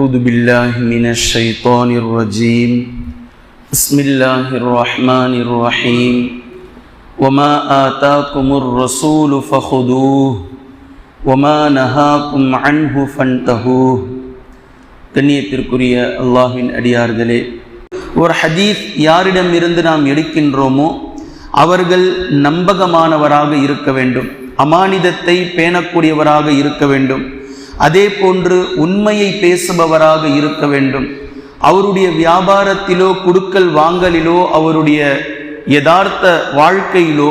أعوذ بالله من الشيطان الرجيم بسم الله الرحمن الرحيم وما آتاكم الرسول فخذوه وما نهاكم عنه فانتهوه கண்ணியத்திற்குரிய அல்லாஹின் அடியார்களே ஒரு ஹதீஸ் யாரிடம் இருந்து நாம் எடுக்கின்றோமோ அவர்கள் நம்பகமானவராக இருக்க வேண்டும் அமானிதத்தை பேணக்கூடியவராக இருக்க வேண்டும் அதே போன்று உண்மையை பேசுபவராக இருக்க வேண்டும். அவருடைய வியாபாரத்திலோ குடுக்கல் வாங்கலிலோ அவருடைய யதார்த்த வாழ்க்கையிலோ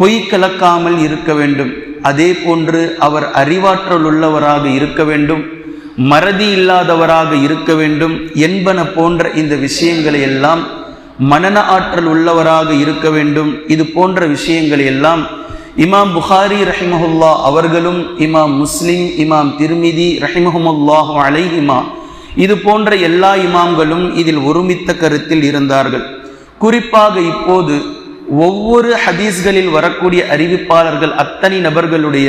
பொய் கலக்காமல் இருக்க வேண்டும். அதே போன்று அவர் அறிவாற்றல் உள்ளவராக இருக்க வேண்டும். மறதி இல்லாதவராக இருக்க வேண்டும் என்பன போன்ற இந்த விஷயங்களை எல்லாம் மனன ஆற்றல் உள்ளவராக இருக்க வேண்டும். இது போன்ற விஷயங்களை எல்லாம் இமாம் புகாரி ரஹிமஹுல்லா அவர்களும் இமாம் முஸ்லிம் இமாம் திருமிதி ரஹிமஹமுல்லாஹு அலைஹிமா இது போன்ற எல்லா இமாம்களும் இதில் ஒருமித்த கருத்தில் இருந்தார்கள். குறிப்பாக இப்போது ஒவ்வொரு ஹதீஸ்களில் வரக்கூடிய அறிவிப்பாளர்கள் அத்தனை நபர்களுடைய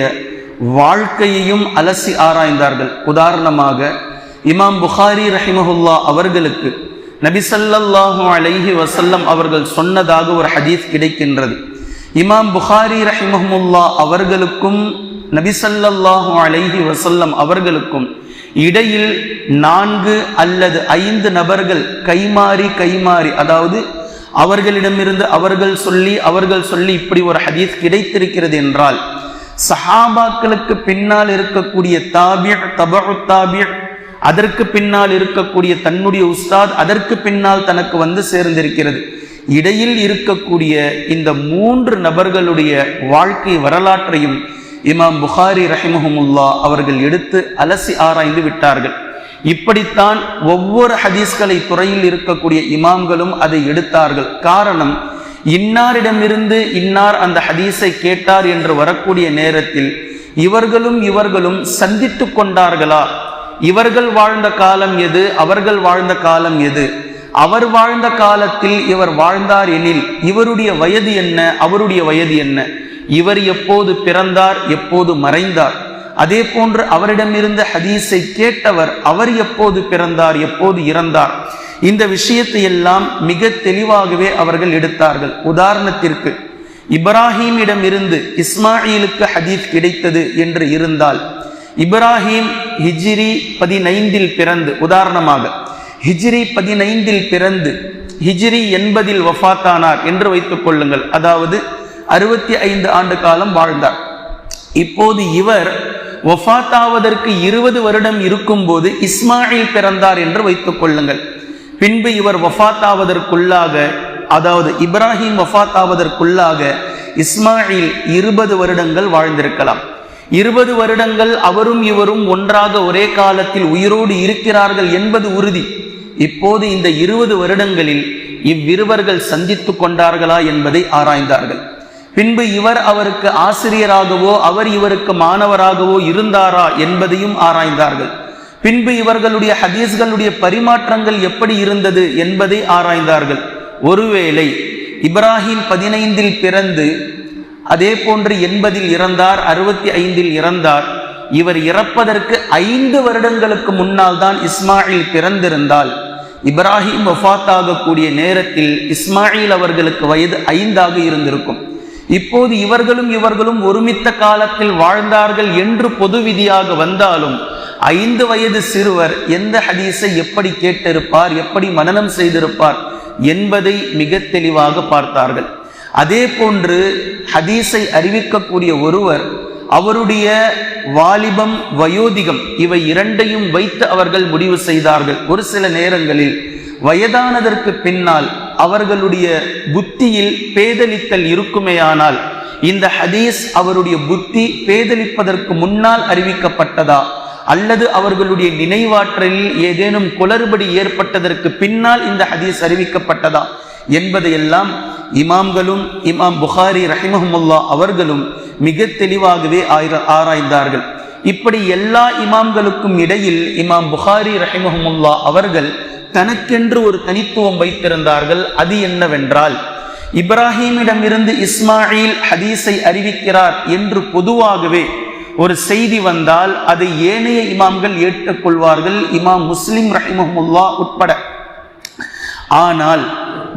வாழ்க்கையையும் அலசி ஆராய்ந்தார்கள். உதாரணமாக இமாம் புகாரி ரஹிமஹுல்லா அவர்களுக்கு நபிசல்லாஹு அலைஹி வசல்லம் அவர்கள் சொன்னதாக ஒரு ஹதீஸ் கிடைக்கின்றது. இமாம் புகாரி ரஹிமஹமுல்லா அவர்களுக்கும் நபிசல்லாஹு அலைஹி வசல்லம் அவர்களுக்கும் இடையில் நான்கு அல்லது ஐந்து நபர்கள் கைமாறி கைமாறி அதாவது அவர்களிடமிருந்து அவர்கள் சொல்லி அவர்கள் சொல்லி இப்படி ஒரு ஹதீஸ் கிடைத்திருக்கிறது என்றால் சஹாபாக்களுக்கு பின்னால் இருக்கக்கூடிய தாபிய தபு தாபிய அதற்கு பின்னால் இருக்கக்கூடிய தன்னுடைய உஸ்தாத் அதற்கு பின்னால் தனக்கு வந்து சேர்ந்திருக்கிறது. இடையில் இருக்கக்கூடிய இந்த மூன்று நபர்களுடைய வாழ்க்கை வரலாற்றையும் இமாம் புகாரி ரஹிமஹமுல்லா அவர்கள் எடுத்து அலசி ஆராய்ந்து விட்டார்கள். இப்படித்தான் ஒவ்வொரு ஹதீஸ்களை துறையில் இருக்கக்கூடிய இமாம்களும் அதை எடுத்தார்கள். காரணம் இன்னாரிடமிருந்து இன்னார் அந்த ஹதீஸை கேட்டார் என்று வரக்கூடிய நேரத்தில் இவர்களும் இவர்களும் சந்தித்து கொண்டார்களா? இவர்கள் வாழ்ந்த காலம் எது? அவர்கள் வாழ்ந்த காலம் எது? அவர் வாழ்ந்த காலத்தில் இவர் வாழ்ந்தார் எனில் இவருடைய வயது என்ன? அவருடைய வயது என்ன? இவர் எப்போது பிறந்தார்? எப்போது மறைந்தார்? அதே போன்று அவரிடமிருந்த ஹதீஸை கேட்டவர் அவர் எப்போது பிறந்தார்? எப்போது இறந்தார்? இந்த விஷயத்தை எல்லாம் மிக தெளிவாகவே அவர்கள் எடுத்தார்கள். உதாரணத்திற்கு இப்ராஹீமிடம் இருந்து இஸ்மாயிலுக்கு ஹதீஸ் கிடைத்தது என்று இருந்தால் இப்ராஹிம் ஹிஜிரி பதினைந்தில் பிறந்து உதாரணமாக ஹிஜ்ரி பதினைந்தில் பிறந்து ஹிஜ்ரி எண்பதில் வஃத்தானார் என்று வைத்துக் கொள்ளுங்கள். அதாவது அறுபத்தி ஐந்து ஆண்டு காலம் வாழ்ந்தார். இப்போது இவர் ஒஃபாத்தாவதற்கு இருபது வருடம் இருக்கும்போது இஸ்மாயில் பிறந்தார் என்று வைத்துக் கொள்ளுங்கள். பின்பு இவர் வஃபாத்தாவதற்குள்ளாக அதாவது இப்ராஹிம் வஃபாத்தாவதற்குள்ளாக இஸ்மாயில் இருபது வருடங்கள் வாழ்ந்திருக்கலாம். இருபது வருடங்கள் அவரும் இவரும் ஒன்றாக ஒரே காலத்தில் உயிரோடு இருக்கிறார்கள் என்பது உறுதி. இப்போது இந்த இருபது வருடங்களில் இவ்விருவர்கள் சந்தித்து கொண்டார்களா என்பதை ஆராய்ந்தார்கள். பின்பு இவர் அவருக்கு ஆசிரியராகவோ அவர் இவருக்கு மாணவராகவோ இருந்தாரா என்பதையும் ஆராய்ந்தார்கள். பின்பு இவர்களுடைய ஹதீஸ்களுடைய பரிமாற்றங்கள் எப்படி இருந்தது என்பதை ஆராய்ந்தார்கள். ஒருவேளை இப்ராஹிம் பதினைந்தில் பிறந்து அதே போன்று எண்பதில் இறந்தார் அறுபத்தி ஐந்தில் இறந்தார் இவர் இறப்பதற்கு ஐந்து வருடங்களுக்கு முன்னால் தான் இஸ்மாயில் பிறந்திருந்தால் இப்ராஹிம் வஃத் நேரத்தில் இஸ்மாயில் அவர்களுக்கு வயது ஐந்தாக இருந்திருக்கும். இப்போது இவர்களும் இவர்களும் ஒருமித்த காலத்தில் வாழ்ந்தார்கள் என்று பொது விதியாக வந்தாலும் ஐந்து வயது சிறுவர் எந்த ஹதீஸை எப்படி கேட்டிருப்பார் எப்படி மனநம் செய்திருப்பார் என்பதை மிக தெளிவாக பார்த்தார்கள். அதே போன்று ஹதீஸை அறிவிக்கக்கூடிய ஒருவர் அவருடைய வாலிபம் வயோதிகம் இவை இரண்டையும் வைத்து அவர்கள் முடிவு செய்தார்கள். ஒரு சில நேரங்களில் வயதானதற்கு பின்னால் அவர்களுடைய புத்தியில் பேதலித்தல் இருக்குமேயானால் இந்த ஹதீஸ் அவருடைய புத்தி பேதலிப்பதற்கு முன்னால் அறிவிக்கப்பட்டதா? அல்லது அவர்களுடைய நினைவாற்றலில் ஏதேனும் குளறுபடி ஏற்பட்டதற்கு பின்னால் இந்த ஹதீஸ் அறிவிக்கப்பட்டதா என்பதையெல்லாம் இமாம்களும் இமாம் புகாரி ரஹிமஹமுல்லா அவர்களும் மிக தெளிவாகவே ஆராய்ந்தார்கள். இப்படி எல்லா இமாம்களுக்கும் இடையில் இமாம் புகாரி ரஹிமஹமுல்லா அவர்கள் தனக்கென்று ஒரு தனித்துவம் வைத்திருந்தார்கள். அது என்னவென்றால் இப்ராஹீமிடமிருந்து இஸ்மாயில் ஹதீஸை அறிவிக்கிறார் என்று பொதுவாகவே ஒரு செய்தி வந்தால் அதை ஏனைய இமாம்கள் ஏற்றுக்கொள்வார்கள். இமாம் முஸ்லிம் ரஹிமஹுல்லா உட்பட. ஆனால்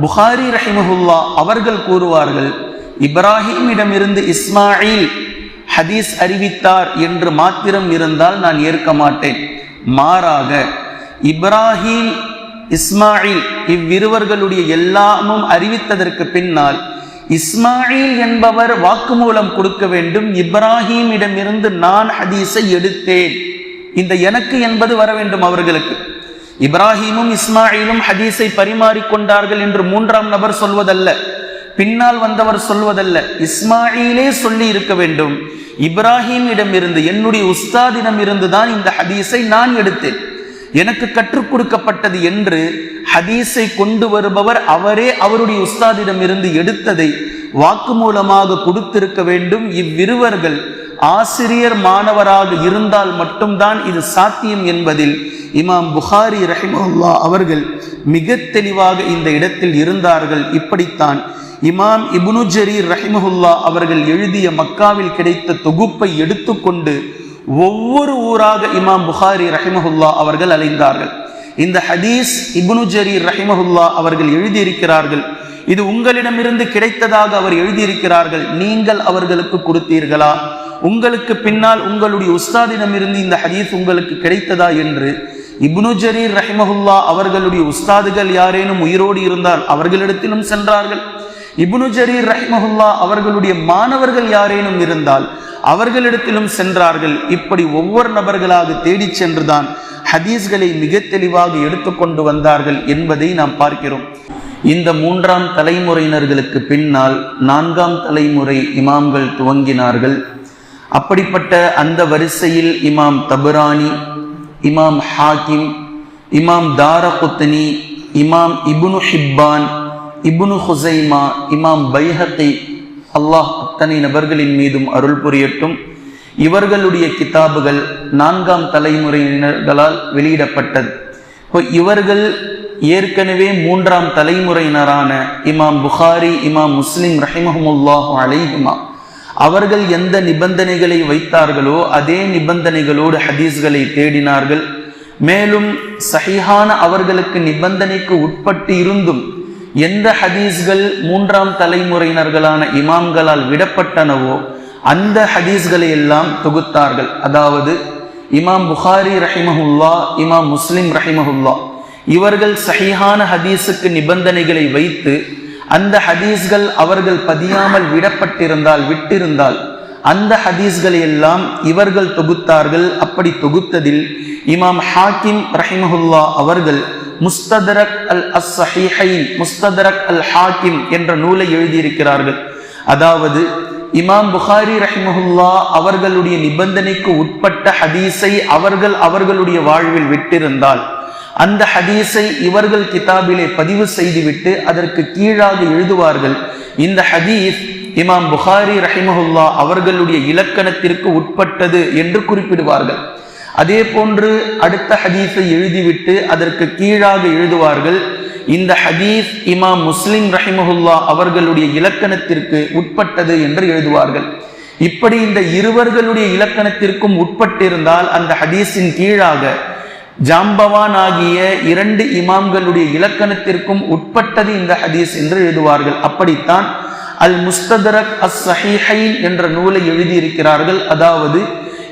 புகாரி ரஹிமஹுல்லா அவர்கள் கூறுவார்கள் இப்ராஹிமிடமிருந்து இஸ்மாயில் ஹதீஸ் அறிவித்தார் என்று மாத்திரம் இருந்தால் நான் ஏற்க மாட்டேன். மாறாக இப்ராஹிம் இஸ்மாயில் இவ்விருவர்களுடைய எல்லாமும் அறிவித்ததற்கு பின்னால் இஸ்மாயில் என்பவர் வாக்குமூலம் கொடுக்க வேண்டும். இப்ராஹீமிடமிருந்து நான் ஹதீஸை எடுத்தேன். இந்த எனக்கு என்பது வர வேண்டும் அவர்களுக்கு. இப்ராஹிமும் இஸ்மாயிலும் ஹதீஸை பரிமாறிக்கொண்டார்கள் என்று மூன்றாம் நபர் சொல்வதல்ல. பின்னால் வந்தவர் சொல்வதல்ல. இஸ்மாயிலே சொல்லி இருக்க வேண்டும். இப்ராஹிமிடம் இருந்து என்னுடைய உஸ்தாதிடம் இருந்து தான் இந்த ஹதீஸை நான் எடுத்தேன். எனக்கு கற்றுக் கொடுக்கப்பட்டது என்று ஹதீஸை கொண்டு வருபவர் அவரே அவருடைய உஸ்தாதிடம் இருந்து எடுத்ததை வாக்கு மூலமாக கொடுத்திருக்க வேண்டும். இவ்விருவர்கள் ஆசிரியர் மாணவராக இருந்தால் மட்டும்தான் இது சாத்தியம் என்பதில் இமாம் புகாரி ரஹிமுல்லா அவர்கள் மிக தெளிவாக இந்த இடத்தில் இருந்தார்கள். இப்படித்தான் இமாம் இபுனு ஜரீர் ரஹிமஹுல்லா அவர்கள் எழுதிய மக்காவில் கிடைத்த தொகுப்பை எடுத்துக்கொண்டு ஒவ்வொரு ஊராக இமாம் புகாரி ரஹிமஹுல்லா அவர்கள் அலைந்தார்கள் இந்த ஹதீஸ் இபுனு ஜரீர் ரஹிமஹுல்லா அவர்கள் எழுதியிருக்கிறார்கள். இது உங்களிடமிருந்து கிடைத்ததாக அவர் எழுதியிருக்கிறார்கள். நீங்கள் அவர்களுக்கு கொடுத்தீர்களா? உங்களுக்கு பின்னால் உங்களுடைய உஸ்தாதிடமிருந்து இந்த ஹதீஸ் உங்களுக்கு கிடைத்ததா என்று இப்னு ஜரீர் ரஹிமஹுல்லா அவர்களுடைய உஸ்தாதுகள் யாரேனும் உயிரோடு இருந்தால் அவர்களிடத்திலும் சென்றார்கள். இபுனு ஜரீர் ரஹிமஹுல்லா அவர்களுடைய மாணவர்கள் யாரேனும் இருந்தால் அவர்களிடத்திலும் சென்றார்கள். இப்படி ஒவ்வொரு நபர்களாக தேடிச் சென்றுதான் ஹதீஸ்களை மிக தெளிவாக எடுத்துக்கொண்டு வந்தார்கள் என்பதை நாம் பார்க்கிறோம். இந்த மூன்றாம் தலைமுறையினர்களுக்கு பின்னால் நான்காம் தலைமுறை இமாம்கள் துவங்கினார்கள். அப்படிப்பட்ட அந்த வரிசையில் இமாம் தபுரானி இமாம் ஹாக்கிம் இமாம் தாரகுத்தனி இமாம் இபுனு ஹிப்பான் இபுனு ஹுசைமா இமாம் பைஹத்தை அல்லாஹ் அத்தனை நபர்களின் மீதும் அருள் புரியட்டும். இவர்களுடைய கிதாபுகள் நான்காம் தலைமுறையினர்களால் வெளியிடப்பட்டது. இப்போ இவர்கள் ஏற்கனவே மூன்றாம் தலைமுறையினரான இமாம் புகாரி இமாம் முஸ்லிம் ரஹிமஹமுல்லாஹு அலைஹிமா. அவர்கள் எந்த நிபந்தனைகளை வைத்தார்களோ அதே நிபந்தனைகளோடு ஹதீஸ்களை தேடினார்கள். மேலும் சஹிஹான அவர்களுக்கு நிபந்தனைக்கு உட்பட்டு இருந்தும் எந்த ஹதீஸ்கள் மூன்றாம் தலைமுறையினர்களான இமாம்களால் விடப்பட்டனவோ அந்த ஹதீஸ்களை எல்லாம் தொகுத்தார்கள். அதாவது இமாம் புகாரி ரஹிமஹுல்லா இமாம் முஸ்லிம் ரஹிமஹுல்லா இவர்கள் சஹிஹான ஹதீஸுக்கு நிபந்தனைகளை வைத்து அந்த ஹதீஸ்கள் அவர்கள் பதியாமல் விடப்பட்டிருந்தால் விட்டிருந்தால் அந்த ஹதீஸ்களை எல்லாம் இவர்கள் தொகுத்தார்கள். அப்படி தொகுத்ததில் இமாம் ஹாக்கிம் ரஹிமஹுல்லா அவர்கள் முஸ்ததரக் அல் அஸ் சஹீஹைன் முஸ்ததரக் அல் ஹாக்கிம் என்ற நூலை எழுதியிருக்கிறார்கள். அதாவது இமாம் புகாரி ரஹிமஹுல்லா அவர்களுடைய நிபந்தனைக்கு உட்பட்ட ஹதீஸை அவர்கள் அவர்களுடைய வாழ்வில் விட்டிருந்தால் அந்த ஹதீஸை இவர்கள் கிதாபிலே பதிவு செய்துவிட்டு அதற்கு கீழாக எழுதுவார்கள் இந்த ஹதீஸ் இமாம் புகாரி ரஹிமஹுல்லா அவர்களுடைய இலக்கணத்திற்கு உட்பட்டது என்று குறிப்பிடுவார்கள். அதே போன்று அடுத்த ஹதீஸை எழுதிவிட்டு அதற்கு கீழாக எழுதுவார்கள் இந்த ஹதீஸ் இமாம் முஸ்லிம் ரஹிமஹுல்லா அவர்களுடைய இலக்கணத்திற்கு உட்பட்டது என்று எழுதுவார்கள். இப்படி இந்த இருவர்களுடைய இலக்கணத்திற்கும் உட்பட்டிருந்தால் அந்த ஹதீஸின் கீழாக ஜாம்பவான் ஆகிய இரண்டு இமாம்களுடைய இலக்கணத்திற்கும் உட்பட்டது இந்த ஹதீஸ் என்று எழுதுவார்கள். அப்படித்தான் அல் முஸ்தரக் அஸ் சஹீஹைன் என்ற நூலை எழுதியிருக்கிறார்கள். அதாவது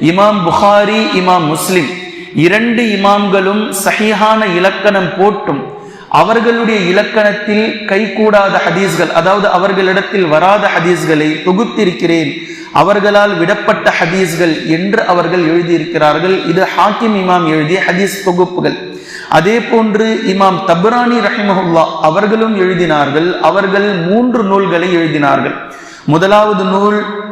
இமாம் புகாரி இமாம் முஸ்லிம். இரண்டு இமாம்களும் சஹீஹான இலக்கணம் போட்டும். அவர்களுடைய இலக்கணத்தில் கைகூடாத ஹதீஸ்கள் அதாவது அவர்களிடத்தில் வராத ஹதீஸ்களை தொகுத்திருக்கிறேன். அவர்களால் விடப்பட்ட ஹதீஸ்கள் என்று அவர்கள் எழுதியிருக்கிறார்கள். இது ஹாக்கிம் இமாம் எழுதிய ஹதீஸ் தொகுப்புகள். அதே போன்று இமாம் தபுரானி ரஹிமஹுல்லா அவர்களும் எழுதினார்கள். அவர்கள் மூன்று நூல்களை எழுதினார்கள். முதலாவது நூல்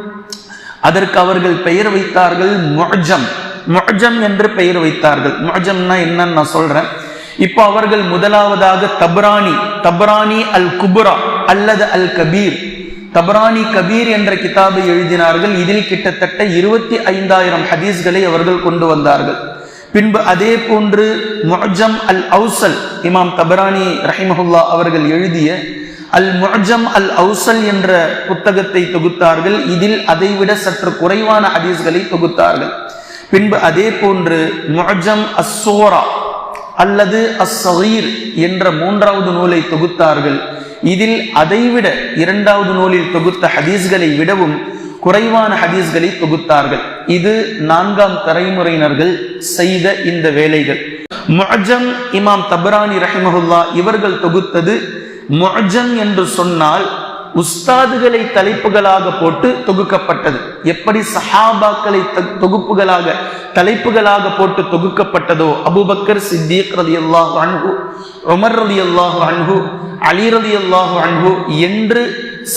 அதற்கு அவர்கள் பெயர் வைத்தார்கள் முஜம் முஜம் என்று பெயர் வைத்தார்கள். முஜம்னா என்னன்னு நான் சொல்றேன். இப்போ அவர்கள் முதலாவதாக தப்ரானி தபரானி அல் குபுரா அல்லது அல் கபீர் தபரானி கபீர் என்ற கிதாபை எழுதினார்கள். இதில் கிட்டத்தட்ட இருபத்தி ஐந்தாயிரம் ஹதீஸ்களை அவர்கள் கொண்டு வந்தார்கள். பின்பு அதே போன்று முஜம் அல் அவுசல் இமாம் தபரானி ரஹிமஹுல்லா அவர்கள் எழுதிய அல் முஜம் அல் அவுசல் என்ற புத்தகத்தை தொகுத்தார்கள். இதில் அதைவிட சற்று குறைவான ஹதீஸ்களை தொகுத்தார்கள். பின்பு அதே போன்று முஜம் அஸ்ஸோரா அல்லது அஸ்ஸீர் என்ற மூன்றாவது நூலை தொகுத்தார்கள். இதில் அதைவிட இரண்டாவது நூலில் தொகுத்த ஹதீஸ்களை விடவும் குறைவான ஹதீஸ்களை தொகுத்தார்கள். இது நான்காம் தலைமுறையினர்கள் செய்த இந்த வேலைகள். முஅஜம் இமாம் தபரானி ரஹிமஹுல்லா இவர்கள் தொகுத்தது முஅஜம் என்று சொன்னால் உஸ்தாதுகளை தலைப்புகளாக போட்டு தொகுக்கப்பட்டது. எப்படி சஹாபாக்களை தொகுப்புகளாக தலைப்புகளாக போட்டு தொகுக்கப்பட்டதோ அபூபக்கர் சித்திக் ரதி அல்லாஹு அன்பு உமர் ரதி அல்லாஹு அன்பு அலி ரதி அல்லாஹு அன்பு என்று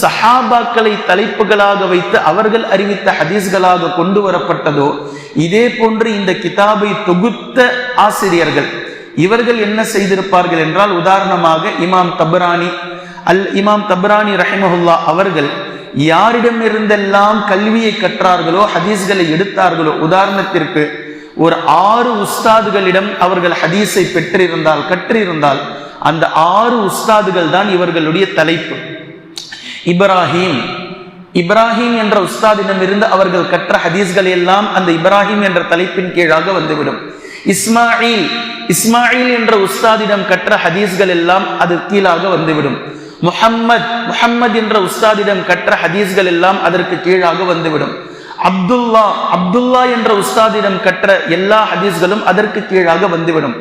சஹாபாக்களை தலைப்புகளாக வைத்து அவர்கள் அறிவித்த ஹதீஸ்களாக கொண்டு வரப்பட்டதோ இதே போன்று இந்த கிதாபை தொகுத்த ஆசிரியர்கள் இவர்கள் என்ன செய்திருப்பார்கள் என்றால் உதாரணமாக இமாம் தபரானி அல் இமாம் தபரானி ரஹிமஹுல்லா அவர்கள் யாரிடமிருந்தெல்லாம் கல்வியை கற்றார்களோ ஹதீஸ்களை எடுத்தார்களோ உதாரணத்திற்கு ஒரு ஆறு உஸ்தாதுகளிடம் அவர்கள் ஹதீஸை பெற்றிருந்தால் கற்றிருந்தால் அந்த ஆறு உஸ்தாதுகள் தான் இவர்களுடைய தலைப்பு. இப்ராஹிம் இப்ராஹிம் என்ற உஸ்தாதிடம் இருந்து அவர்கள் கற்ற ஹதீஸ்கள் எல்லாம் அந்த இப்ராஹிம் என்ற தலைப்பின் கீழாக வந்துவிடும். இஸ்மாயில் இஸ்மாயில் என்ற உஸ்தாதிடம் கற்ற ஹதீஸ்கள் எல்லாம் அது கீழாக வந்துவிடும். முஹம்மத் முஹம்மத் என்ற உஸ்தாதிடம் கற்ற ஹதீஸ்கள் எல்லாம் அதற்கு கீழாக வந்துவிடும். அப்துல்லா அப்துல்லா என்ற உஸ்தாதிடம் கற்ற எல்லா ஹதீஸ்களும் அதற்கு கீழாக வந்துவிடும்.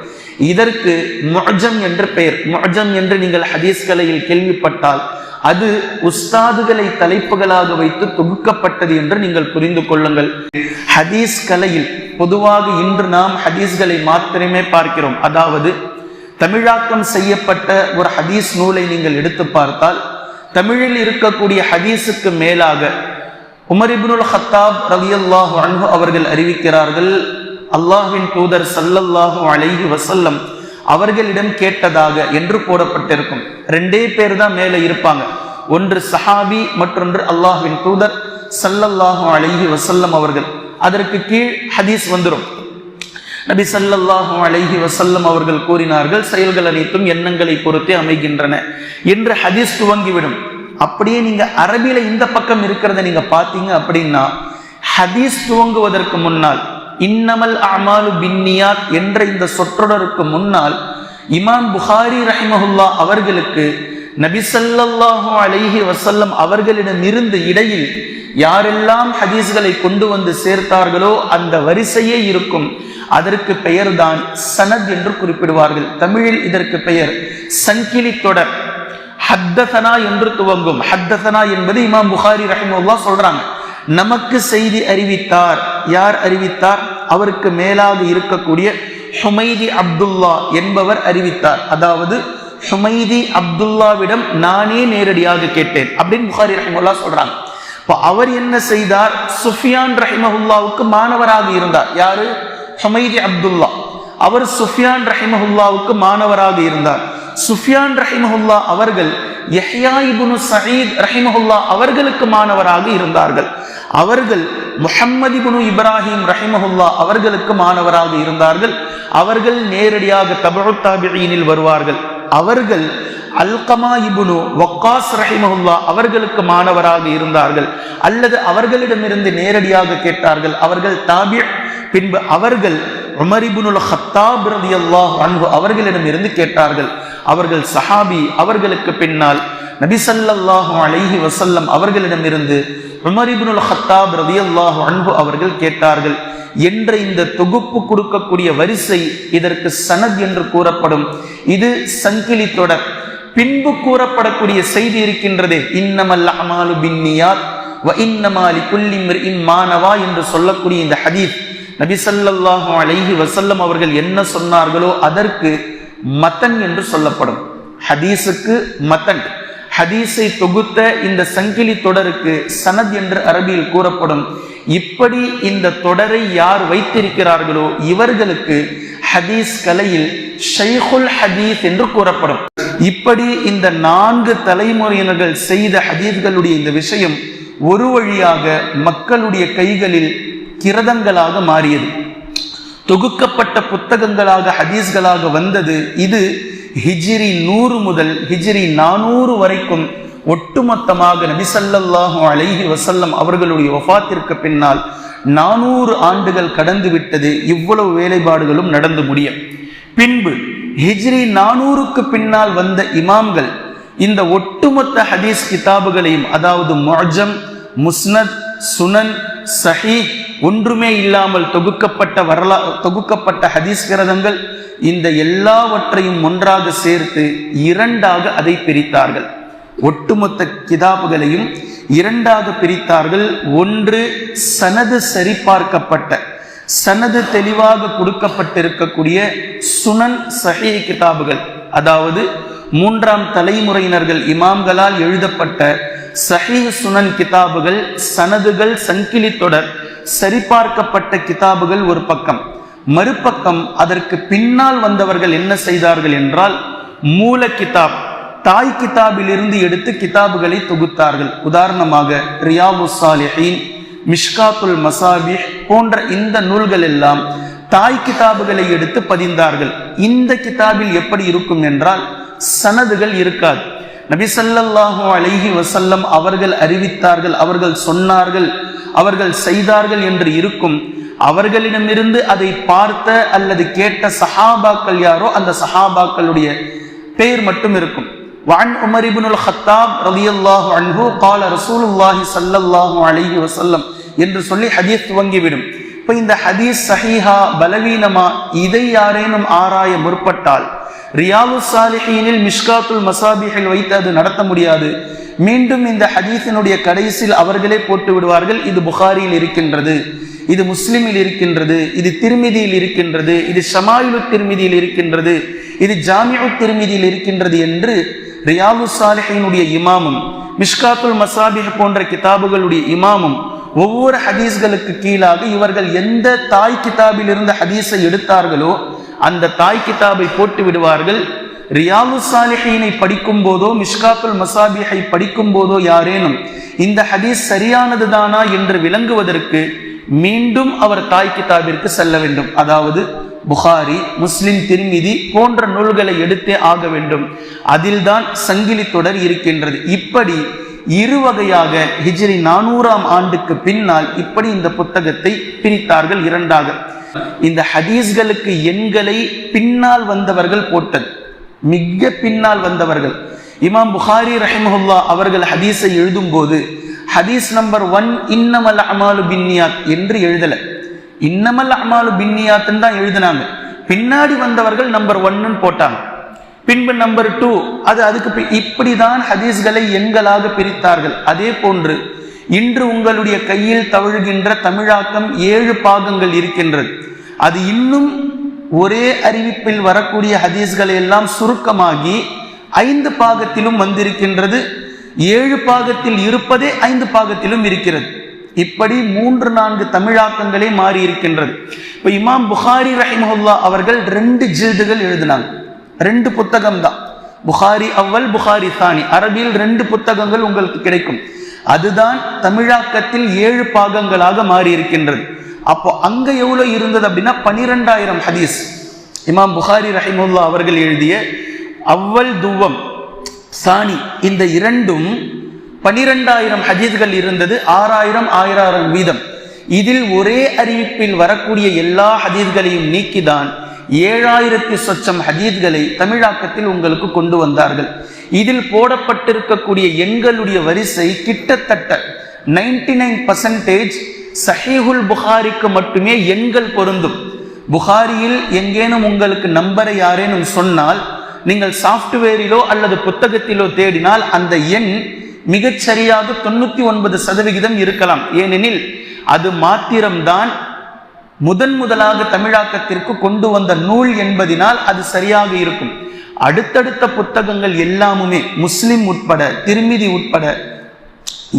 இதற்கு முஅஜம் என்று பெயர். முஅஜம் என்று நீங்கள் ஹதீஸ் கலையில் கேள்விப்பட்டால் அது உஸ்தாதுகளை தலைப்புகளாக வைத்து தொகுக்கப்பட்டது என்று நீங்கள் புரிந்து கொள்ளுங்கள். ஹதீஸ் கலையில் பொதுவாக இன்று நாம் ஹதீஸ்களை மாத்திரமே பார்க்கிறோம். அதாவது தமிழாக்கம் செய்யப்பட்ட ஒரு ஹதீஸ் நூலை நீங்கள் எடுத்து பார்த்தால் தமிழில் இருக்கக்கூடிய ஹதீஸுக்கு மேலாக உமரிபுனுல் ஹத்தாப் ரவியல்லாஹு அன்பு அவர்கள் அறிவிக்கிறார்கள் அல்லாஹின் தூதர் சல்லல்லாஹு அலைஹி வசல்லம் அவர்களிடம் கேட்டதாக என்று போடப்பட்டிருக்கும் ரெண்டே பேர் தான் மேலே இருப்பாங்க. ஒன்று சஹாபி மற்றொன்று அல்லாஹின் தூதர் சல்லல்லாஹு அலைஹி வசல்லம் அவர்கள். அதற்கு கீழ் ஹதீஸ் வந்துடும் நபி சல்லாஹு அலைஹி வசல்லம் அவர்கள் கூறினார்கள் செயல்கள் அனைத்தும் எண்ணங்களை பொறுத்தே அமைகின்றன என்று ஹதீஸ் துவங்கிவிடும். அப்படியே நீங்க அரபியில இந்த பக்கம் இருக்கிறத நீங்க பார்த்தீங்க அப்படின்னா ஹதீஸ் துவங்குவதற்கு முன்னால் இன்னமல் அமாலு பின்னியாத் என்ற இந்த சொற்றொடருக்கு முன்னால் இமாம் புகாரி ரஹிமஹுல்லா அவர்களுக்கு நபி ஸல்லல்லாஹு அலைஹி வசல்லம் அவர்களிடமிருந்து இடையில் யாரெல்லாம் ஹதீஸ்களை கொண்டு வந்து சேர்த்தார்களோ அந்த வரிசையே இருக்கும். அதற்கு பெயர்தான் சனத் என்று குறிப்பிடுவார்கள். தமிழில் இதற்கு பெயர் சங்கிலி தொடர். ஹத்தசனா என்று துவங்கும். ஹத்தசனா என்பது இமாம் புகாரி ரஹிமுல்லா சொல்றாங்க. நமக்கு செய்தி அறிவித்தார். யார் அறிவித்தார்? அவருக்கு மேலாக இருக்கக்கூடிய ஹுமைதி அப்துல்லா என்பவர் அறிவித்தார். அதாவது ஹுமைதி அப்துல்லாவிடம் நானே நேரடியாக கேட்டேன் அப்படின்னு புகாரி ரஹிமுல்லா சொல்றாங்க. இப்போ அவர் என்ன செய்தார்? சுஃபியான் ரஹிமஹுல்லாவுக்கு மாணவராக இருந்தார். யாரு? ஹமைதி அப்துல்லா. அவர் சுஃபியான் ரஹிமஹுல்லாவுக்கு மாணவராக இருந்தார். சுஃபியான் ரஹிமஹுல்லா அவர்கள் யஹ்யா இபுனு சயீத் ரஹிமஹுல்லா அவர்களுக்கு மாணவராக இருந்தார்கள். அவர்கள் முஹம்மது இபுனு இப்ராஹிம் ரஹிமஹுல்லா அவர்களுக்கு மாணவராக இருந்தார்கள். அவர்கள் நேரடியாக தபு வருவார்கள். அவர்கள் அல்கமா இபுனு வக்காஸ் ரஹிமஹுல்லா அவர்களுக்கு மாணவராக இருந்தார்கள். அல்லது அவர்களிடமிருந்து நேரடியாக கேட்டார்கள். அவர்கள் தாபி பின்பு அவர்கள் உமரிபுனுல் ஹத்தாப் ரலியல்லாஹு அன்ஹு அவர்களிடம் இருந்து கேட்டார்கள். அவர்கள் சஹாபி அவர்களுக்கு பின்னால் நபிசல்லாஹு அலைஹி வசல்லம் அவர்களிடமிருந்து உமரிபுனுல் இப்னுல் ஹத்தாப் ரலியல்லாஹு அவர்கள் கேட்டார்கள். என்ற இந்த தொகுப்பு கொடுக்கக்கூடிய வரிசை இதற்கு சனத் என்று கூறப்படும். இது சங்கிலி தொடர். பின்பு கூறப்படக்கூடிய செய்தி இருக்கின்றதே. இன்னமல் அமாலு பின்னியாத் வ இன்னமாலி குல்லி மிர்இன் மானவா என்று சொல்லக்கூடிய இந்த ஹதீப் நபிசல்லாஹு அலைஹி வசல்லம் அவர்கள் என்ன சொன்னார்களோ அதற்கு மத்தன் என்று சொல்லப்படும். ஹதீஸுக்கு மத்தன் ஹதீஸை தொகுத்த இந்த சங்கிலி தொடருக்கு சனத் என்று அரபியில் கூறப்படும். இப்படி இந்த தொடரை யார் வைத்திருக்கிறார்களோ இவர்களுக்கு ஹதீஸ் கலையில் ஷைஹுல் ஹதீஸ் என்று கூறப்படும். இப்படி இந்த நான்கு தலைமுறையினர்கள் செய்த ஹதீஸ்களுடைய இந்த விஷயம் ஒரு வழியாக மக்களுடைய கைகளில் கிரதங்களாக மாறியது. தொகுக்கப்பட்ட புத்தகங்களாக ஹதீஸ்களாக வந்தது. இது ஹிஜ்ரி நூறு முதல் ஹிஜ்ரி நானூறு வரைக்கும் ஒட்டுமொத்தமாக நபிசல்லாஹு அலைஹி வசல்லம் அவர்களுடைய ஒஃபாத்திற்கு பின்னால் நானூறு ஆண்டுகள் கடந்து விட்டது. இவ்வளவு வேலைப்பாடுகளும் நடந்து முடியும். பின்பு ஹிஜ்ரி நானூறுக்கு பின்னால் வந்த இமாம்கள் இந்த ஒட்டுமொத்த ஹதீஸ் கிதாபுகளையும் அதாவது மொஜம் முஸ்னத் சுனன் சஹி ஒன்றுமே இல்லாமல் தொகுக்கப்பட்ட வரலா தொகுக்கப்பட்ட ஹதீஸ் கிரதங்கள் இந்த எல்லாவற்றையும் ஒன்றாக சேர்த்து இரண்டாக அதை பிரித்தார்கள். ஒட்டுமொத்த கிதாபுகளையும் இரண்டாக பிரித்தார்கள். ஒன்று சனது சரிபார்க்கப்பட்ட சனது தெளிவாக கொடுக்கப்பட்டிருக்கக்கூடிய சுனன் சஹி கிதாபுகள் அதாவது மூன்றாம் தலைமுறையினர்கள் இமாம்களால் எழுதப்பட்ட சஹி சுனன் கிதாபுகள் சனதுகள் சங்கிலி தொடர் சரிபார்க்கப்பட்ட கிதாபுகள் ஒரு பக்கம். மறுபக்கம் அதற்கு பின்னால் வந்தவர்கள் என்ன செய்தார்கள் என்றால் மூல கிதாப் தாய் கிதாபிலிருந்து எடுத்து கிதாபுகளை தொகுத்தார்கள். உதாரணமாக ரியாபு சாலிஹீன் மிஷ்காத்துல் மசாபி போன்ற இந்த நூல்கள் எல்லாம் தாய் கிதாபுகளை எடுத்து பதிந்தார்கள். இந்த கிதாபில் எப்படி இருக்கும் என்றால் சனதுகள் இருக்காது. நபிசல்லாஹு அலைஹி வசல்லம் அவர்கள் அறிவித்தார்கள் அவர்கள் சொன்னார்கள் அவர்கள் செய்தார்கள் என்று இருக்கும். அவர்களிடமிருந்து அதை பார்த்த அல்லது கேட்ட சஹாபாக்கள் யாரோ அந்த சஹாபாக்களுடைய பெயர் மட்டும் இருக்கும். வான் உமர் இப்னுல் ஹத்தாப் ரலியல்லாஹு அன்ஹு قال ரசூலுல்லாஹி ஸல்லல்லாஹு அலைஹி வஸல்லம் என்று சொல்லி ஹதீஸ் துவங்கிவிடும் இப்போ இந்த ஹதீஸ் சஹீஹா பலவீனமா இதை யாரேனும் ஆராய முற்பட்டால் ரியாலு சாலிஹீனில் மிஷ்காத்துல் மசாபிகள் வைத்து அது நடத்த முடியாது மீண்டும் இந்த ஹதீஸினுடைய கடைசியில் அவர்களே போட்டு விடுவார்கள் இது புகாரியில் இருக்கின்றது இது முஸ்லிமில் இருக்கின்றது இது திருமிதியில் இருக்கின்றது இது ஷமாயுலு திருமிதியில் இருக்கின்றது இது ஜாமியு திருமிதியில் இருக்கின்றது என்று ரியாலு சாலிஹினுடைய இமாமும் மிஷ்காத்துல் மசாபிஹ் போன்ற கிதாபுகளுடைய இமாமும் ஒவ்வொரு ஹதீஸ்களுக்கு கீழாக இவர்கள் எந்த தாய் கிதாபில் இருந்த ஹதீஸை எடுத்தார்களோ அந்த தாய் கிதாபை போட்டு விடுவார்கள். ரியாலு சாலிஹீனை படிக்கும் போதோ மிஷ்காத்துல் மசாபிஹை படிக்கும் போதோ யாரேனும் இந்த ஹதீஸ் சரியானது தானா என்று விளங்குவதற்கு மீண்டும் அவர் தாய் கிதாபிற்கு செல்ல வேண்டும். அதாவது புகாரி முஸ்லிம் திருமிதி போன்ற நூல்களை எடுத்தே ஆக வேண்டும். அதில்தான் சங்கிலி தொடர் இருக்கின்றது. இப்படி இரு வகையாக ஹிஜ்ரி நானூறாம் ஆண்டுக்கு பின்னால் இப்படி இந்த புத்தகத்தை பிரித்தார்கள் இரண்டாக. இந்த ஹதீஸ்களுக்கு எண்களை பின்னால் வந்தவர்கள் போட்டது. மிக பின்னால் வந்தவர்கள். இமாம் புகாரி ரஹிமஹுல்லா அவர்கள் ஹதீஸை எழுதும் போது ஹதீஸ் நம்பர் ஒன் இன்னமல் அமாலு பின்னியாத் என்று எழுதல. இன்னமல் அமாலு பின்னியாத்துன்னு தான் எழுதினாங்க. பின்னாடி வந்தவர்கள் நம்பர் ஒன்னு போட்டாங்க. பின்பு நம்பர் டூ அது அதுக்கு பி- இப்படிதான் ஹதீஸ்களை எண்களாக பிரித்தார்கள். அதே போன்று இன்று உங்களுடைய கையில் தவழுகின்ற தமிழாக்கம் ஏழு பாகங்கள் இருக்கின்றது. அது இன்னும் ஒரே அறிவிப்பில் வரக்கூடிய ஹதீஸ்களை எல்லாம் சுருக்கமாகி ஐந்து பாகத்திலும் வந்திருக்கின்றது. ஏழு பாகத்தில் இருப்பதே ஐந்து பாகத்திலும் இருக்கிறது. இப்படி மூன்று நான்கு தமிழாக்கங்களே மாறி இருக்கின்றது இப்போ இமாம் புகாரி ரஹிமஹுல்லா அவர்கள் ரெண்டு ஜில்துகள் எழுதினாங்க. ரெண்டு புத்தகம் தான் புகாரி அவ்வல் புகாரி சாணி அரபியில் ரெண்டு புத்தகங்கள் உங்களுக்கு கிடைக்கும். அதுதான் தமிழாக்கத்தில் ஏழு பாகங்களாக மாறி இருக்கின்றது அப்போ அங்க எவ்வளவு இருந்தது அப்படின்னா பனிரெண்டாயிரம் ஹதீஸ். இமாம் புகாரி ரஹிமுல்லா அவர்கள் எழுதிய அவ்வல் துவம் சாணி இந்த இரண்டும் பனிரெண்டாயிரம் ஹஜீஸ்கள் இருந்தது ஆறாயிரம் ஆயிரம் வீதம். இதில் ஒரே அறிவிப்பில் வரக்கூடிய எல்லா ஹதீஸ்களையும் நீக்கிதான் ஏழாயிரத்தி சொச்சம் ஹதீஸ்களை தமிழாக்கத்தில் உங்களுக்கு கொண்டு வந்தார்கள். இதில் போடப்பட்டிருக்கக்கூடிய எண்களுடைய வரிசை கிட்டத்தட்ட நைன்டி நைன் பர்சன்டேஜ் சஹீஹுல் புகாரிக்கு மட்டுமே எண்கள் பொருந்தும். புகாரியில் எங்கேனும் உங்களுக்கு நம்பரை யாரேனும் சொன்னால் நீங்கள் சாஃப்ட்வேரிலோ அல்லது புத்தகத்திலோ தேடினால் அந்த எண் மிகச்சரியாக தொண்ணூற்றி தொண்ணூத்தி ஒன்பது சதவிகிதம் இருக்கலாம். ஏனெனில் அது மாத்திரம்தான் முதன் முதலாக தமிழாக்கத்திற்கு கொண்டு வந்த நூல் என்பதினால் அது சரியாக இருக்கும். அடுத்தடுத்த புத்தகங்கள் எல்லாமுமே முஸ்லிம் உட்பட திருமிதி உட்பட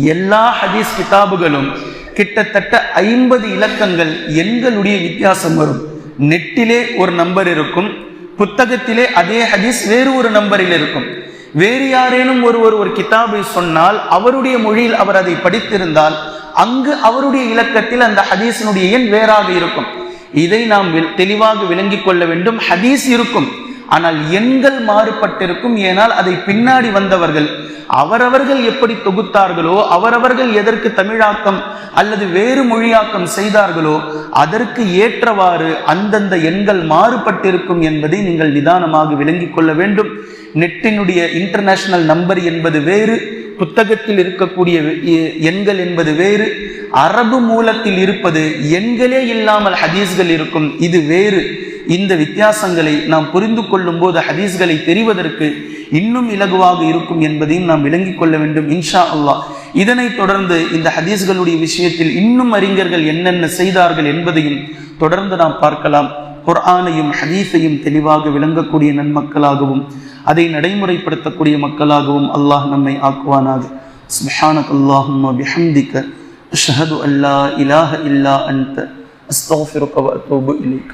எல்லா ஹதீஸ் கிதாபுகளும் கிட்டத்தட்ட ஐம்பது இலக்கங்கள் எண்களுடைய வித்தியாசம் வரும். நெட்டிலே ஒரு நம்பர் இருக்கும் புத்தகத்திலே அதே ஹதீஸ் வேறு ஒரு நம்பரில் இருக்கும். வேறு யாரேனும் ஒருவர் ஒரு கிதாபை சொன்னால் அவருடைய மொழியில் அவர் அதை படித்திருந்தால் அங்கு அவருடைய இலக்கத்தில் அந்த ஹதீஸினுடைய எண் வேறாக இருக்கும். இதை நாம் தெளிவாக விளங்கிக் கொள்ள வேண்டும். ஹதீஸ் இருக்கும். ஆனால் எண்கள் மாறுபட்டிருக்கும் ஏனால் அதை பின்னாடி வந்தவர்கள் அவரவர்கள் எப்படி தொகுத்தார்களோ அவரவர்கள் எதற்கு தமிழாக்கம் அல்லது வேறு மொழியாக்கம் செய்தார்களோ அதற்கு ஏற்றவாறு அந்தந்த எண்கள் மாறுபட்டிருக்கும் என்பதை நீங்கள் நிதானமாக விளங்கிக் கொள்ள வேண்டும். நெட்டினுடைய இன்டர்நேஷனல் நம்பர் என்பது வேறு புத்தகத்தில் இருக்கக்கூடிய எண்கள் என்பது வேறு அரபு மூலத்தில் இருப்பது எண்களே இல்லாமல் ஹதீஸ்கள் இருக்கும் இது வேறு. இந்த வித்தியாசங்களை நாம் புரிந்து கொள்ளும் போது ஹதீஸ்களை தெரிவதற்கு இன்னும் இலகுவாக இருக்கும் என்பதையும் நாம் விளங்கிக் கொள்ள வேண்டும் இன்ஷா அல்லாஹ். இதனைத் தொடர்ந்து இந்த ஹதீஸ்களுடைய விஷயத்தில் இன்னும் அறிஞர்கள் என்னென்ன செய்தார்கள் என்பதையும் தொடர்ந்து நாம் பார்க்கலாம். குர்ஆனையும் ஹதீஸையும் தெளிவாக விளங்கக்கூடிய நன்மக்களாகவும் அதை நடைமுறைப்படுத்தக்கூடிய மக்களாகவும் அல்லாஹ் நம்மை ஆக்குவானாக. சுப்ஹானக அல்லாஹும்ம பிஹம்திக அஷ்ஹது அல்லா இலாஹ இல்லா அன்த. அஸ்தக்ஃபிருக வ அத்தூபு இலைக்.